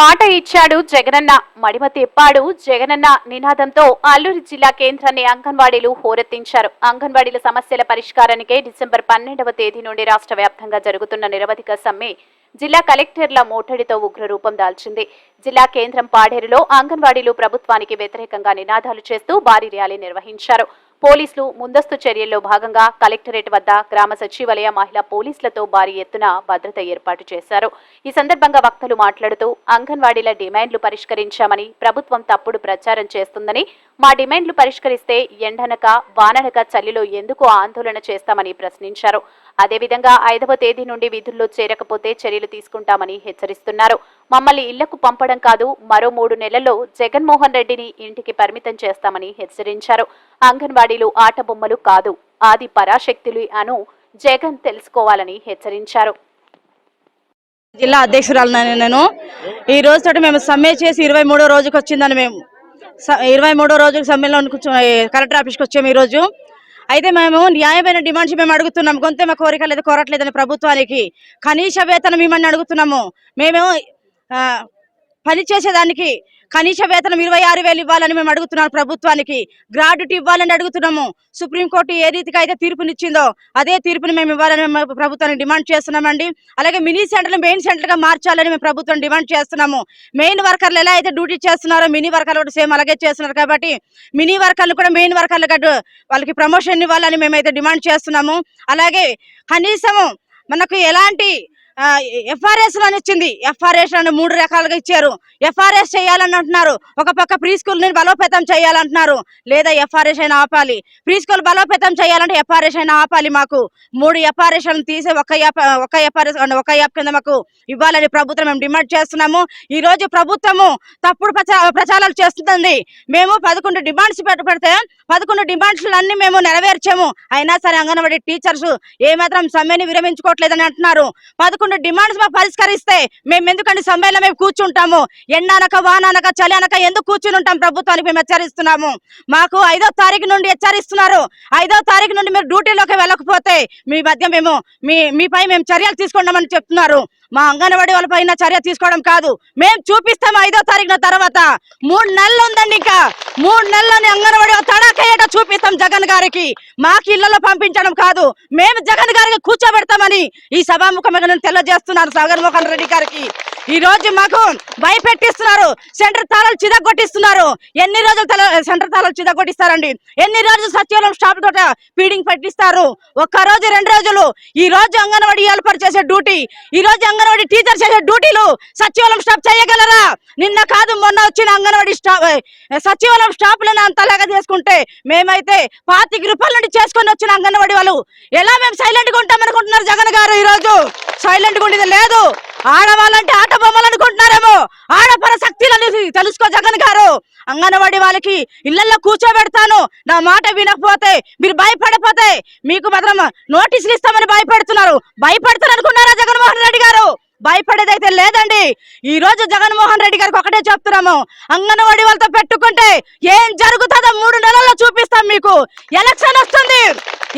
మాట ఇచ్చాడు జగనన్న. మడిమ తెప్పాడు జగనన్న నినాదంతో అల్లూరి జిల్లా కేంద్రాన్ని అంగన్వాడీలు హోరెత్తించారు. అంగన్వాడీల సమస్యల పరిష్కారానికే డిసెంబర్ పన్నెండవ తేదీ నుండి రాష్ట్ర వ్యాప్తంగా జరుగుతున్న నిరవధిక సమ్మె జిల్లా కలెక్టర్ల మోటడితో ఉగ్రరూపం దాల్చింది. జిల్లా కేంద్రం పాడేరులో అంగన్వాడీలు ప్రభుత్వానికి వ్యతిరేకంగా నినాదాలు చేస్తూ భారీ ర్యాలీ నిర్వహించారు. పోలీసులు ముందస్తు చర్యల్లో భాగంగా కలెక్టరేట్ వద్ద గ్రామ సచివాలయ మహిళా పోలీసులతో భారీ ఎత్తున భద్రత ఏర్పాటు చేశారు. ఈ సందర్భంగా వక్తలు మాట్లాడుతూ అంగన్వాడీల డిమాండ్లు పరిష్కరించామని ప్రభుత్వం తప్పుడు ప్రచారం చేస్తుందని మా డిమాండ్లు పరిష్కరిస్తే ఎండనక వాననక చలిలో ఎందుకు ఆందోళన చేస్తామని ప్రశ్నించారు. అదేవిధంగా ఐదవ తేదీ నుండి విధుల్లో చేరకపోతే చర్యలు తీసుకుంటామని హెచ్చరిస్తున్నారు. మమ్మల్ని ఇళ్ళకు పంపడం కాదు మరో మూడు నెలల్లో జగన్మోహన్ రెడ్డిని ఇంటికి పరిమితం చేస్తామని హెచ్చరించారు. అంగన్వాడీలు ఆట బొమ్మలు కాదు ఆది పరాశక్తులు అను జగన్ తెలుసుకోవాలని హెచ్చరించారు. జిల్లా అధ్యక్షురాలు నేను. ఈ రోజు తోటి మేము సమ్మె చేసి ఇరవై మూడో రోజుకి వచ్చిందని మేము ఇరవై మూడో రోజు సమ్మెలో కలెక్టర్ ఆఫీస్కి వచ్చాము ఈ రోజు అయితే మేము న్యాయమైన డిమాండ్స్ మేము అడుగుతున్నాం మా కోరిక లేదు కోరట్లేదని ప్రభుత్వానికి. కనీస వేతనం ఇవ్వమని అడుగుతున్నాము. మేము ఆ, పని చేసేదానికి కనీస వేతనం ఇరవై ఆరు వేలు ఇవ్వాలని మేము అడుగుతున్నాం ప్రభుత్వానికి. గ్రాడ్యుటీ ఇవ్వాలని అడుగుతున్నాము. సుప్రీంకోర్టు ఏ రీతిగా అయితే తీర్పునిచ్చిందో అదే తీర్పుని మేము ఇవ్వాలని మేము ప్రభుత్వానికి డిమాండ్ చేస్తున్నామండి. అలాగే మినీ సెంటర్లు మెయిన్ సెంటర్గా మార్చాలని మేము ప్రభుత్వం డిమాండ్ చేస్తున్నాము. మెయిన్ వర్కర్లు ఎలా అయితే డ్యూటీ చేస్తున్నారో మినీ వర్కర్లు కూడా సేమ్ అలాగే చేస్తున్నారు కాబట్టి మినీ వర్కర్లు కూడా మెయిన్ వర్కర్లు వాళ్ళకి ప్రమోషన్ ఇవ్వాలని మేమైతే డిమాండ్ చేస్తున్నాము. అలాగే కనీసము మనకు ఎలాంటి ఎఫ్ఆర్ఎస్ అని వచ్చింది ఎఫ్ఆర్ఎస్ అని మూడు రకాలుగా ఇచ్చారు. ఎఫ్ఆర్ఎస్ చేయాలని అంటున్నారు. ఒక పక్క ప్రీ స్కూల్ని బలోపేతం చేయాలంటున్నారు. లేదా ఎఫ్ఆర్ఎస్ అయినా ఆపాలి. ప్రీ స్కూల్ బలోపేతం చేయాలంటే ఎఫ్ఆర్ఎస్ అయినా ఆపాలి మాకు. మూడు ఎఫ్ఆర్ఎస్ తీసి ఒక యాప్ ఒక ఎఫ్ఆర్ఎస్ ఒక యాప్ కింద మాకు ఇవ్వాలని ప్రభుత్వం మేము డిమాండ్ చేస్తున్నాము. ఈ రోజు ప్రభుత్వము తప్పుడు ప్రచారాలు చేస్తుంది మేము పదకొండు డిమాండ్స్ పెడితే పదకొండు డిమాండ్స్ అన్ని మేము నెరవేర్చాము. అయినా సరే అంగన్వాడీ టీచర్స్ ఏమాత్రం సమ్మెని విరమించుకోవట్లేదని అంటున్నారు. పదకొండు డిమాండ్స్ మాకు పరిష్కరిస్తే మేము ఎందుకంటే సమ్మెలో మేము కూర్చుంటాము? ఎండానక వానానక చలి అనక ఎందుకు కూర్చుని ఉంటాం ప్రభుత్వానికి మేము హెచ్చరిస్తున్నాము? మాకు ఐదో తారీఖు నుండి హెచ్చరిస్తున్నారు. ఐదో తారీఖు నుండి మీరు డ్యూటీలోకి వెళ్ళకపోతే మీ మధ్య మేము మీ మీపై మేము చర్యలు తీసుకుంటామని చెప్తున్నారు. మా అంగన్వాడీ వాళ్ళ పైన చర్య తీసుకోవడం కాదు. మేము చూపిస్తాం ఐదో తారీఖున తర్వాత. మూడు నెలలు ఉందండి ఇంకా. మూడు నెలలని అంగన్వాడీ తడాకేట చూపిస్తాం జగన్ గారికి. మాకు ఇళ్ళలో పంపించడం కాదు. మేము జగన్ గారికి కూర్చోబెడతామని ఈ సభాముఖంగా నేను తెలియజేస్తున్నాను జగన్మోహన్ రెడ్డి గారికి. ఈ రోజు మాకు భయపెట్టిస్తున్నారు. సెంటర్ తాళాలు చిదగొట్టిస్తున్నారు ఎన్ని రోజులు తల సెంటర్ తాళాలు చిదగొట్టిస్తారండి ఎన్ని రోజులు సచివాలయం స్టాఫ్ తోట ఫీడింగ్ పెట్టిస్తారు? ఒక్క రోజు రెండు రోజులు. ఈ రోజు అంగన్వాడీ ఏర్పాటు చేసే డ్యూటీ. ఈ రోజు అంగన్వాడీ టీచర్ చేసే డ్యూటీలు సచివాలయం స్టాఫ్ చేయగలరా? నిన్న కాదు మొన్న వచ్చిన అంగన్వాడీ స్టాఫ్ సచివాలయం స్టాఫ్లను అంతలాగా చేసుకుంటే మేమైతే పాతిక రూపాయల నుండి చేసుకొని వచ్చిన అంగన్వాడీ వాళ్ళు. ఎలా మేము సైలెంట్ ఉంటామనుకుంటున్నారు అనుకుంటున్నారు జగన్ గారు ఈ రోజు సైలెంట్ ఉండేది లేదు. ఆడవాళ్ళంటే ఆట బొమ్మలు అనుకుంటున్నారేమో. ఆడపర శక్తులని తెలుసుకో జగన్ గారు. అంగన్వాడి వాళ్ళకి ఇళ్ళలో కూర్చోబెడతాను. నా మాట వినకపోతే మీరు భయపడపోతే మీకు మాత్రం నోటీసులు ఇస్తామని భయపడుతున్నారు. భయపడతారు అనుకున్నారా జగన్మోహన్ రెడ్డి గారు? భయపడేదైతే లేదండి. ఈ రోజు జగన్మోహన్ రెడ్డి గారికి ఒకటే చెప్తున్నాము. అంగన్వాడీ వాళ్ళతో పెట్టుకుంటే ఏం జరుగుతుందో మూడు నెలల్లో చూపిస్తాం మీకు. ఎలక్షన్ వస్తుంది.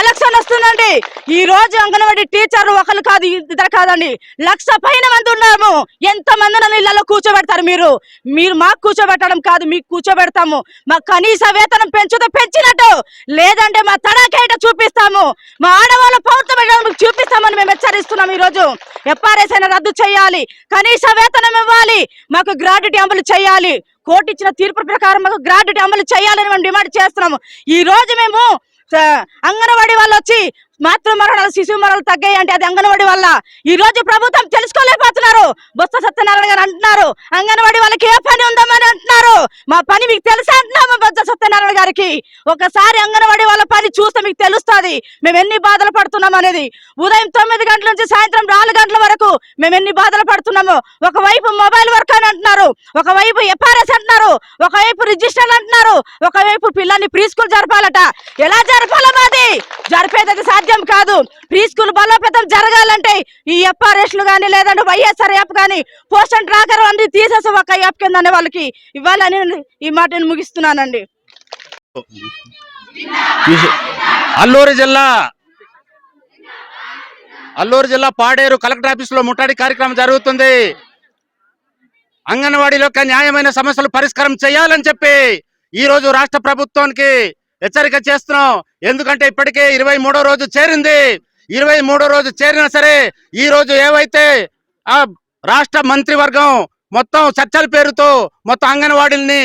ఎలక్షన్ వస్తుందండి. ఈ రోజు అంగన్వాడి టీచర్ ఒకరు కాదు ఇద్దరు కాదండి. లక్ష పైన మంది ఉన్నాము. ఎంత మంది నన్ను ఇళ్ళలో కూర్చోబెడతారు మీరు? మీరు మాకు కూర్చోబెట్టడం కాదు మీకు కూర్చోబెడతాము. మా కనీస వేతనం పెంచుతో పెంచినట్టు. లేదంటే మా తడాకేట చూపిస్తాము. మా ఆడవాళ్ళ పౌరత్వం చూపిస్తామని మేము హెచ్చరిస్తున్నాం ఈ రోజు. ఎఫ్ఆర్ఎస్ అయినా రద్దు చేయాలి. కనీస వేతనం ఇవ్వాలి. మాకు గ్రాడ్యుటీ అమలు చేయాలి. కోర్టు ఇచ్చిన తీర్పు ప్రకారం మాకు గ్రాడ్యుటీ అమలు చేయాలని మేము డిమాండ్ చేస్తున్నాము. ఈ రోజు మేము స- అంగన్వాడీ వాళ్ళు వచ్చి మాతృ మరణాలు శిశు మరణాలు తగ్గాయి అంటే అది అంగన్వాడీ వల్ల ఈ రోజు ప్రభుత్వం తెలుసుకోలేకపోతున్నారు. బొత్స సత్యనారాయణ గారు అంటున్నారు. అంగన్వాడీ వాళ్ళకి ఏ పని ఉందామని అంటున్నారు. మా పని మీకు తెలుసా అంటున్నాము బొజ్జ సత్యనారాయణ గారికి. ఒకసారి అంగన్వాడీ వాళ్ళ పని చూస్తే మీకు తెలుస్తుంది. మేము ఎన్ని బాధలు పడుతున్నాం అనేది. ఉదయం తొమ్మిది గంటల నుంచి సాయంత్రం నాలుగు గంటల వరకు మేము ఎన్ని బాధలు పడుతున్నాము. ఒకవైపు మొబైల్ వర్క్ అని అంటున్నారు. ఒకవైపు ఎఫ్ఆర్ఎస్ అంటున్నారు. ఒకవైపు రిజిస్టర్ అంటున్నారు. ఒకవైపు పిల్లల్ని ప్రీ స్కూల్ జరపాలట. ఎలా జరపాల మాది? జరిపేది సాధ్యం కాదు. ప్రీ స్కూల్ బలోపేతం జరగాలంటే ఈ ఎఫ్ఆర్ఎస్లు కానీ లేదంటే వైఎస్ఆర్ కానీ పోషన్ ట్రాకర్ అన్ని తీసేసి ఒక యాప్ కింద అనే వాళ్ళకి ఇవ్వాలని ఈ మాటను ముగిస్తున్నానండి. అల్లూరు జిల్లా అల్లూరు జిల్లా పాడేరు కలెక్టర్ ఆఫీస్లో ముట్టడి కార్యక్రమం జరుగుతుంది. అంగన్వాడీలో న్యాయమైన సమస్యలు పరిష్కారం చేయాలని చెప్పి ఈ రోజు రాష్ట్ర ప్రభుత్వానికి హెచ్చరిక చేస్తున్నాం. ఎందుకంటే ఇప్పటికే ఇరవై మూడో రోజు చేరింది. ఇరవై మూడో రోజు చేరినా సరే ఈ రోజు ఏవైతే ఆ రాష్ట్ర మంత్రివర్గం మొత్తం చర్చల పేరుతో మొత్తం అంగన్వాడీల్ని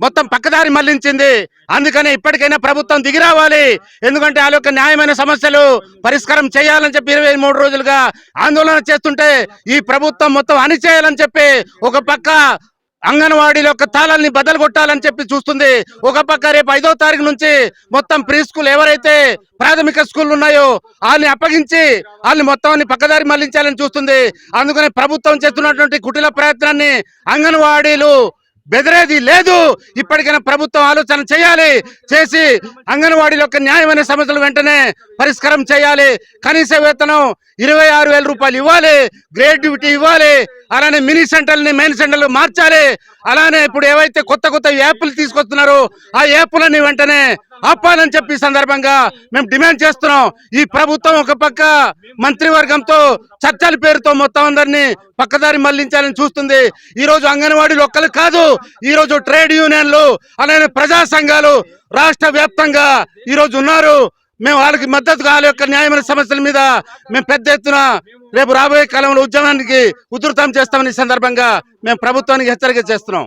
మొత్తం పక్కదారి మళ్ళించింది. అందుకని ఇప్పటికైనా ప్రభుత్వం దిగి రావాలి. ఎందుకంటే వాళ్ళ యొక్క న్యాయమైన సమస్యలు పరిష్కారం చేయాలని చెప్పి ఇరవై మూడు రోజులుగా ఆందోళన చేస్తుంటే ఈ ప్రభుత్వం మొత్తం అణిచేయాలని చెప్పి ఒక పక్క అంగన్వాడీల యొక్క తాళాలని బదలు కొట్టాలని చెప్పి చూస్తుంది. ఒక పక్క రేపు ఐదో తారీఖు నుంచి మొత్తం ప్రీ స్కూల్ ఎవరైతే ప్రాథమిక స్కూల్ ఉన్నాయో వాళ్ళని అప్పగించి వాళ్ళని మొత్తం పక్కదారి మళ్ళించాలని చూస్తుంది. అందుకని ప్రభుత్వం చేస్తున్నటువంటి కుటిల ప్రయత్నాన్ని అంగన్వాడీలు బెదిరేది లేదు. ఇప్పటికైనా ప్రభుత్వం ఆలోచన చేయాలి. చేసి అంగన్వాడీల యొక్క న్యాయమైన సమస్యలు వెంటనే పరిష్కారం చేయాలి. కనీస వేతనం ఇరవై ఆరు వేల రూపాయలు ఇవ్వాలి. గ్రేడ్యుటీ ఇవ్వాలి. అలానే మినీ సెంటర్ని మెయిన్ సెంటర్లు మార్చాలి. అలానే ఇప్పుడు ఏవైతే కొత్త కొత్త యాప్లు తీసుకొస్తున్నారో ఆ యాప్లని వెంటనే ఆపాలని చెప్పి సందర్భంగా మేము డిమాండ్ చేస్తున్నాం. ఈ ప్రభుత్వం ఒక పక్క మంత్రివర్గంతో చర్చల పేరుతో మొత్తం అందరినీ పక్కదారి మళ్ళించాలని చూస్తుంది. ఈ రోజు అంగన్వాడీలు ఒక్కరు కాదు ఈ రోజు ట్రేడ్ యూనియన్లు అలానే ప్రజా సంఘాలు రాష్ట్ర వ్యాప్తంగా ఈ ఉన్నారు. మేము వాళ్ళకి మద్దతుగా వాళ్ళ యొక్క న్యాయమైన సమస్యల మీద మేము పెద్ద ఎత్తున రేపు రాబోయే కాలంలో ఉద్యమానికి ఉధృతం చేస్తామని సందర్భంగా మేము ప్రభుత్వానికి హెచ్చరిక చేస్తున్నాం.